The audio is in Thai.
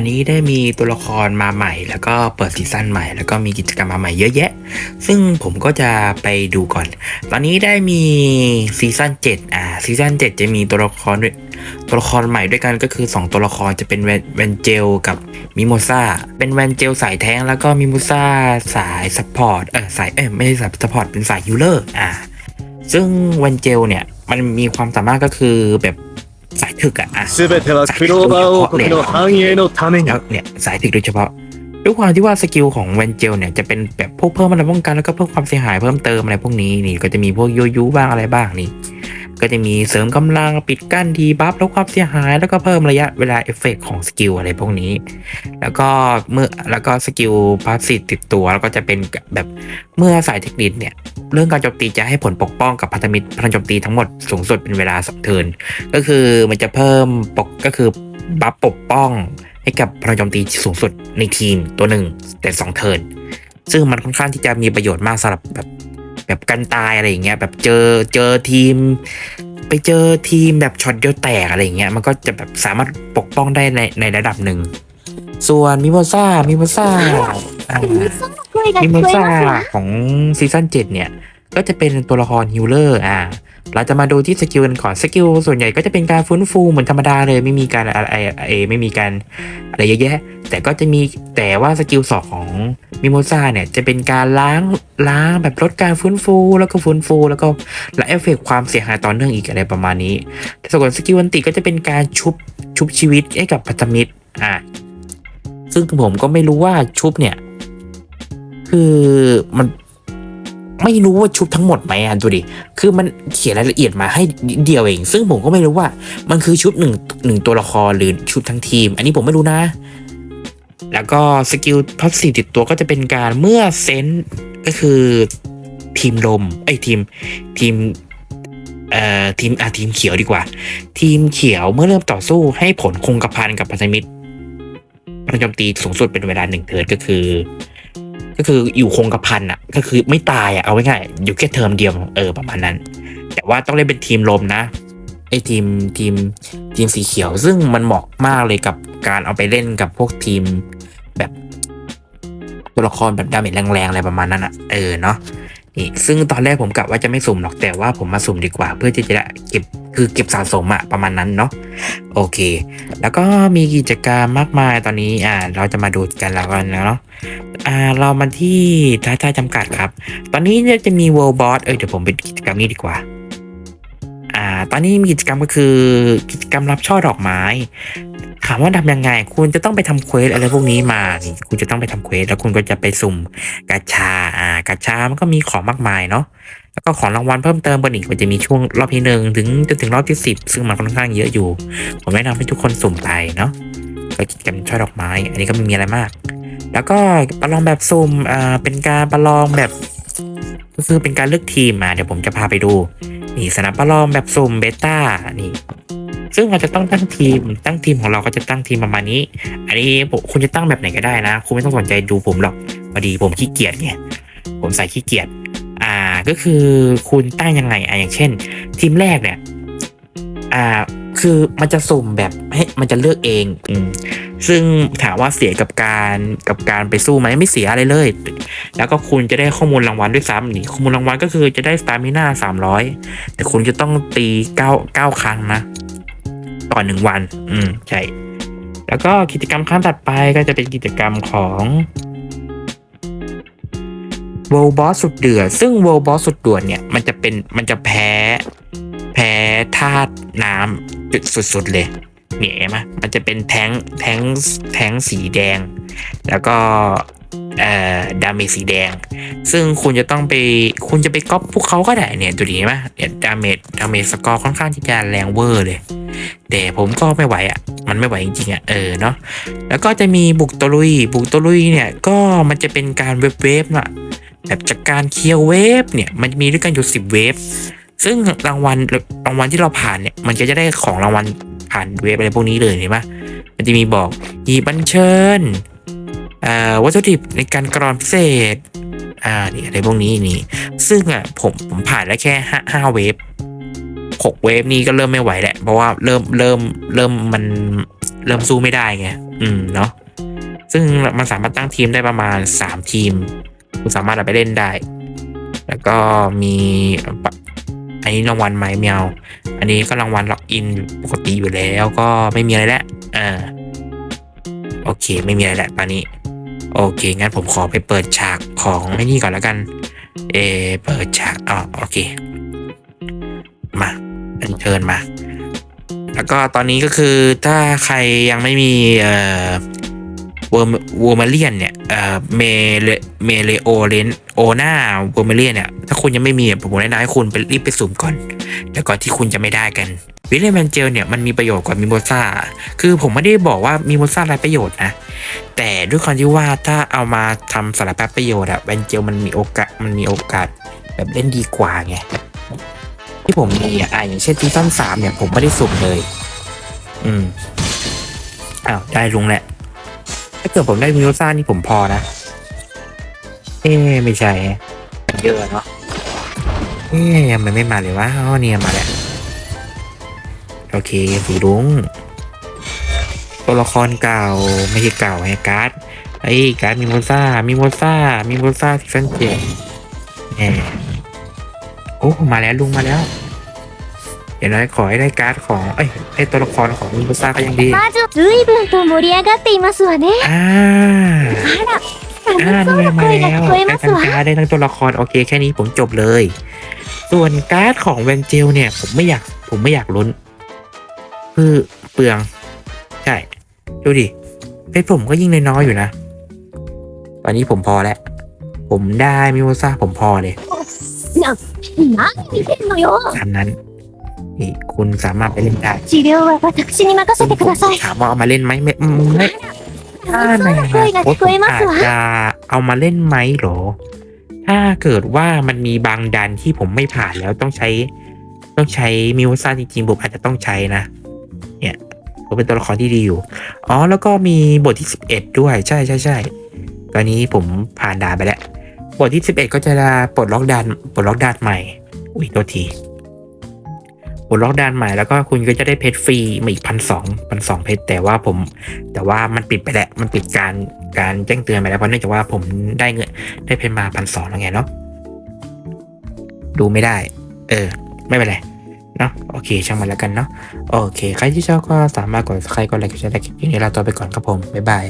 อันนี้ได้มีตัวละครมาใหม่ แล้วก็เปิดซีซั่นใหม่ แล้วก็มีกิจกรรมมาใหม่เยอะแยะ ซึ่งผมก็จะไปดูก่อน ตอนนี้ได้มีซีซั่น7อ่าซีซั่น7 จะมีตัวละครด้วยตัวละครใหม่ด้วยกันก็คือ 2 ตัวละครจะเป็นแวนเจลกับมิโมซาเป็นแวนเจลสายแท้งแล้วก็มิโมซาสายซัพพอร์ตเออสายเออไม่ใช่สายซัพพอร์ตเป็นสายยูเลอร์อ่าซึ่งแวนเจลเนี่ยมันมีความสามารถก็คือแบบ สายถึกอะอะสายถึกโดยเฉพาะเลยเนี่ยสายถึกโดยเฉพาะด้วยความที่ว่าสกิลของเวนเจลเนี่ยจะเป็นแบบพวกเพิ่มพลังป้องกันแล้วก็เพิ่มความเสียหายเพิ่มเติมอะไรพวกนี้นี่ก็จะมีพวกโยยุบ้างอะไรบ้างนี่ ก็จะมีเสริมกำลังปิดกั้นทีบัฟลดความเสียหาย แล้วก็เพิ่มระยะเวลาเอฟเฟกของสกิลอะไรพวกนี้ แล้วก็เมื่อแล้วก็สกิลพาสซีฟติดตัว แล้วก็จะเป็นแบบเมื่อสายเทคนิคเนี่ยเรื่องการโจมตีจะให้ผลปกป้องกับพันธมิตรพลังโจมตีทั้งหมดสูงสุดเป็นเวลาสองเทินก็คือมันจะเพิ่มปกก็คือบัฟปกป้องให้กับพลังโจมตีสูงสุดในทีมตัวหนึ่งแต่สองเทินซึ่งมันค่อนข้างที่จะมีประโยชน์มากสำหรับแบบ แบบกันตายอะไรอย่างเงี้ยแบบเจอเจอทีม ไปเจอทีมแบบช็อตเดียวแตกอะไรอย่างเงี้ยมันก็จะแบบสามารถปกป้องได้ในในระดับหนึ่ง ส่วนมิโมซ่ามิโมซ่ามิโมซ่าของซีซั่นเจ็ดเนี่ย ก็จะเป็นตัวละครฮิลเลอร์อ่า เราจะมาดูที่สกิลกันก่อนสกิลส่วนใหญ่ก็จะเป็นการฟื้นฟูเหมือนธรรมดาเลยไม่มีการอะไรไม่มีการอะไรเยอะแยะ แต่ก็จะมีแต่ว่าสกิลสองของมิโมซาเนี่ยจะเป็นการล้างล้างแบบลดการฟื้นฟู แล้วก็ฟื้นฟู แล้วก็และเอฟเฟกต์ความเสียหายต่อเนื่องอีกอะไรประมาณนี้แต่ส่วนสกิลวันติก็จะเป็นการชุบชุบชีวิตให้กับพันธมิตรอ่าซึ่งผมก็ไม่รู้ว่าชุบเนี่ยคือมัน ไม่รู้ว่าชุบทั้งหมดไหมอะดูดิ คือมันเขียนรายละเอียดมาให้เดียวเอง ซึ่งผมก็ไม่รู้ว่ามันคือชุบหนึ่งหนึ่งตัวละครหรือชุบทั้งทีม อันนี้ผมไม่รู้นะ แล้วก็สกิลพัสซีติดตัวก็จะเป็นการเมื่อเซนก็คือทีมลมไอ้ทีมทีมเอ่อทีมอะทีมเขียวดีกว่า ทีมเขียวเมื่อเริ่มต่อสู้ให้ผลคงกระพันกับพันธมิตรพลังโจมตีสูงสุดเป็นเวลาหนึ่งเทิร์นก็คือ ก็คืออยู่คงกระพันอะ ก็คือไม่ตายอะเอาไว้ง่ายๆอยู่แค่เทอมเดียวเออประมาณนั้น แต่ว่าต้องเล่นเป็นทีมลมนะไอ้ทีมทีมทีมสีเขียว ซึ่งมันเหมาะมากเลยกับการเอาไปเล่นกับพวกทีมแบบตัวละครแบบดาเมจแรงๆอะไรประมาณนั้นอะเออเนาะนี่ซึ่งตอนแรกผมกะว่าจะไม่สุ่มหรอกแต่ว่าผมมาสุ่มดีกว่า เพื่อที่จะเก็บคือเก็บสะสมอะประมาณนั้นเนาะโอเค แล้วก็มีกิจกรรมมากมายตอนนี้อ่าเราจะมาดูกันแล้วกันเนาะ อ่าเรามาที่ท้ายทายจำกัดครับ ตอนนี้จะมี World Boss เออเดี๋ยวผมเป็นกิจกรรมนี้ดีกว่า อ่า ตอนนี้มีกิจกรรมก็คือกิจกรรมรับช่อดอกไม้ถามว่าทำยังไง คุณจะต้องไปทำเควสอะไรพวกนี้มานี่คุณจะต้องไปทำเควสแล้วคุณก็จะไปสุ่มกาชาอ่ากาชามันก็มีของมากมายเนาะแล้วก็ของรางวัลเพิ่มเติมบนอีกมันจะมีช่วงรอบที่หนึ่งถึงจนถึงรอบที่สิบซึ่งมันค่อนข้างเยอะอยู่ ผมแนะนำให้ทุกคนสุ่มไปเนาะก็กิจกรรมช่อดอกไม้ อันนี้ก็ไม่มีอะไรมาก แล้วก็ประลองแบบสุ่มอ่าเป็นการประลองแบบก็คือเป็นการเลือกทีมมาเดี๋ยวผมจะพาไปดูนี่สนามประลองแบบสุ่มเบต้านี่ซึ่งเราจะต้องตั้งทีมตั้งทีมของเราก็จะตั้งทีมประมาณนี้ อันนี้คุณจะตั้งแบบไหนก็ได้นะ คุณไม่ต้องสนใจดูผมหรอกพอดีผมขี้เกียจไงผมใส่ขี้เกียจอ่าก็คือคุณตั้งยังไงอะอย่างเช่น ทีมแรกเนี่ยอ่าคือมันจะสุ่มแบบให้มันจะเลือกเองอืม ซึ่งถามว่าเสียกับการกับการไปสู้ไหมไม่เสียอะไรเลย แล้วก็คุณจะได้ข้อมูลรางวัลด้วยซ้ำนี่ข้อมูลรางวัลก็คือจะได้สตามิน่าสามร้อยแต่คุณจะต้องตีเก้าเก้าครั้งนะ ต่อหนึ่งวัน อืมใช่ แล้วก็กิจกรรมครั้งถัดไปก็จะเป็นกิจกรรมของ World Boss สุดเดือด ซึ่ง World Boss สุดด่วนเนี่ย มันจะเป็นมันจะแพ้ แพ้ธาตุน้ำจุดสุดๆเลย เนี่ยเห็นไหมมันจะเป็นแท้งแท้งแท้งสีแดง แล้วก็เอ่อดาเมจสีแดง ซึ่งคุณจะต้องไปคุณจะไปก๊อปพวกเขาก็ได้เนี่ยดูดีไหมเนี่ยดาเมจดาเมจสกอร์ค่อนข้างที่จะแรงเวอร์เลย แต่ผมก็ไม่ไหวอะ มันไม่ไหวจริงๆอะเออเนาะแล้วก็จะมีบุกตะลุย บุกตะลุยเนี่ยก็มันจะเป็นการเวฟเวฟน่ะแบบจากการเคลียร์เวฟเนี่ยมันมีด้วยกันอยู่สิบเวฟซึ่งรางวัลรางวัลที่เราผ่านเนี่ยมันก็จะได้ของรางวัล ผ่านเวฟอะไรพวกนี้เลยเห็นปะมันจะมีบอกหยิบบัญเชิญอ่อวัตถุดิบในการกรอนพิเศษอ่านี่อะไรพวกนี้นี่ ซึ่งอะผมผมผ่านแล้วแค่ห้าห้าเวฟหกเวฟนี่ก็เริ่มไม่ไหวแหละ เพราะว่าเริ่มเริ่มเริ่มมันเริ่มสู้ไม่ได้ไงอืมเนาะซึ่งมันสามารถตั้งทีมได้ประมาณสามทีม คุณสามารถเอาไปเล่นได้ แล้วก็มีป อันนี้รางวัลไม้แมวอันนี้ก็รางวัลล็อกอินปกติอยู่แล้วก็ไม่มีอะไรแล้วอ่าโอเค ไม่มีอะไรแล้วตอนนี้ โอเค งั้นผมขอไปเปิดฉากของไอ้นี่ก่อนแล้วกัน เออเปิดฉากอ๋อโอเค มาอัญเชิญมา แล้วก็ตอนนี้ก็คือถ้าใครยังไม่มีเอ่อ วอร์วอร์มาเลียนเนี่ยเอ่อเมเลเมเลโอเลนโอนาวอร์มาเลียนเนี่ยถ้าคุณยังไม่มีผมแนะนำให้คุณไปรีบไปสุ่มก่อนเดี๋ยวก่อนที่คุณจะไม่ได้กันวิลเลมแมนเจลเนี่ยมันมีประโยชน์กว่ามิโมซาคือผมไม่ได้บอกว่ามิโมซาไรประโยชน์นะ แต่ด้วยความที่ว่าถ้าเอามาทำสารพัดประโยชน์อะแวนเจลมันมีโอกาสมันมีโอกาสแบบเล่นดีกว่าไงที่ผมมีอะอะอย่างเช่นซีซั่นสามเนี่ยผมไม่ได้สุ่มเลย อืมอ้าวได้ลุงแหละ ถ้าเกิดผมได้มิโอซ่านี่ผมพอนะ เอ๊ไม่ใช่ มันเยอะเนาะ เอ๊ยังมันไม่มาเลยวะอ๋อเนี่ยมาแล้ว โอเคสีลุงตัวละครเก่าไม่ใช่เก่าไงการ์ดไอ้การ์ดมิโมซ่ามิโมซ่ามิโมซ่าซีซั่นเจ็ดแหมโอ้ มาแล้วลุงมาแล้ว เดี๋ยวนะขอให้ได้การ์ดของ เอ้ยได้ตัวละครของมิโมซ่าก็ยังดี まず随分と盛り上がっていますわね อ่า あ อ่า ら นี่ 楽 ไง しそう มา な声が แล้ว 聞こえ ได้ ます ทั้ง わ การ์ดได้ทั้งตัวละครโอเคแค่นี้ผมจบเลย ส่วนการ์ดของเวนเจลเนี่ย ผมไม่อยากผมไม่อยากลุ้นคือเปลือง ใช่ ดูดิเพชรผมก็ยิ่งน้อยๆอยู่นะ ตอนนี้ผมพอแล้ว ผมได้มิโมซ่าผมพอเลย 何見てんのよ ตามนั้น นี่คุณสามารถไปเล่นได้ 治療は私に任せてください ถามว่าเอามาเล่นไหมไม่อืมไม่ ถ้าใน 楽しそうな声が อนาคต 聞 ผ こ ม えま อา す จ わ จะเอามาเล่นไหมเหรอ ถ้าเกิดว่ามันมีบางดันที่ผมไม่ผ่านแล้วต้องใช้ ต้องใช้มิวซ่าจริงๆผมอาจจะต้องใช้นะ เนี่ยผมเป็นตัวละครที่ดีอยู่ อ๋อ แล้วก็มีบทที่สิบเอ็ดด้วย ใช่ใช่ใช่ตอนนี้ผมผ่านด่านไปแล้ว บทที่สิบเอ็ดก็จะปลดล็อกดานปลดล็อกดานใหม่ อุ้ยตัวที ปลดล็อกดานใหม่แล้วก็คุณก็จะได้เพชรฟรีมาอีกพันสองพันสองเพชรแต่ว่าผม แต่ว่ามันปิดไปแล้วมันปิดการการแจ้งเตือนไปแล้วเพราะเนื่องจากว่าผมได้เงินได้เพนมาพันสองแล้วไงเนาะดูไม่ได้ เออ ไม่เป็นไรเนาะโอเคช่างมันแล้วกันเนาะโอเค ใครที่ชอบก็สามารถกดใครกดไลค์กดแชร์ได้คลิปนี้เราตัวไปก่อนครับผมบ๊ายบาย